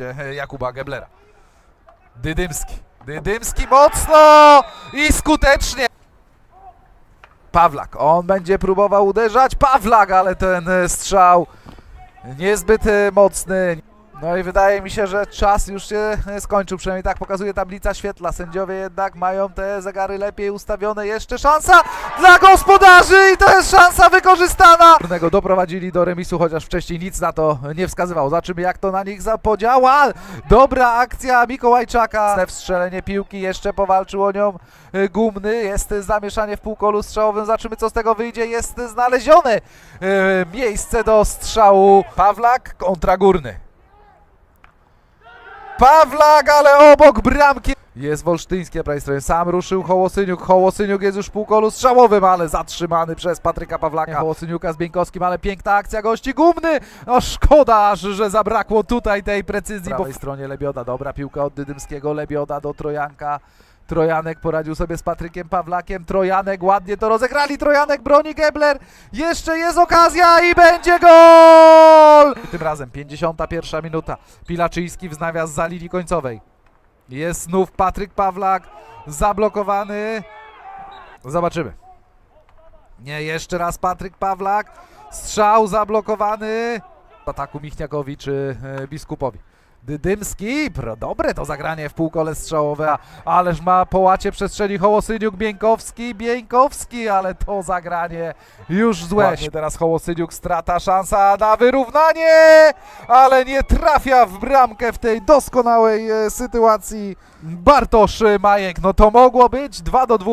e, Jakuba Geblera. Dydymski. Dydymski mocno i skutecznie. Pawlak, on będzie próbował uderzać. Pawlak, ale ten e, strzał niezbyt e, mocny. No i wydaje mi się, że czas już się skończył, przynajmniej tak pokazuje tablica świetla. Sędziowie jednak mają te zegary lepiej ustawione. Jeszcze szansa dla gospodarzy i to jest szansa wykorzystana. Doprowadzili do remisu, chociaż wcześniej nic na to nie wskazywało. Zobaczymy jak to na nich zapodziała. Dobra akcja Mikołajczaka. Wstrzelenie piłki, jeszcze powalczył o nią Gumny. Jest zamieszanie w półkolu strzałowym. Zobaczymy co z tego wyjdzie. Jest znalezione e, miejsce do strzału. Pawlak kontra Górny. Pawlak, ale obok bramki. Jest Wolsztyński stronie. Sam ruszył Hołosyniuk. Hołosyniuk jest już w półkolu strzałowym, ale zatrzymany przez Patryka Pawlaka. Hołosyniuka z Bieńkowskim, ale piękna akcja gości gumny. No szkoda, że zabrakło tutaj tej precyzji. Po prawej stronie Lebioda. Dobra piłka od Dydymskiego. Lebioda do Trojanka. Trojanek poradził sobie z Patrykiem Pawlakiem. Trojanek ładnie to rozegrali. Trojanek broni Gebler. Jeszcze jest okazja i będzie gol! Tym razem 51 minuta. Pilaczyński wznawia z linii końcowej. Jest znów Patryk Pawlak zablokowany. Zobaczymy. Nie, jeszcze raz Patryk Pawlak. Strzał zablokowany. W ataku Michniakowi czy e, Biskupowi. Dydymski, dobre to zagranie w półkole strzałowe, ależ ma połacie przestrzeni Hołosyniuk, Bieńkowski, Bieńkowski, ale to zagranie już złe. Ładnie teraz Hołosyniuk, strata, szansa na wyrównanie, ale nie trafia w bramkę w tej doskonałej e, sytuacji. Bartosz Majek, no to mogło być 2 do 2.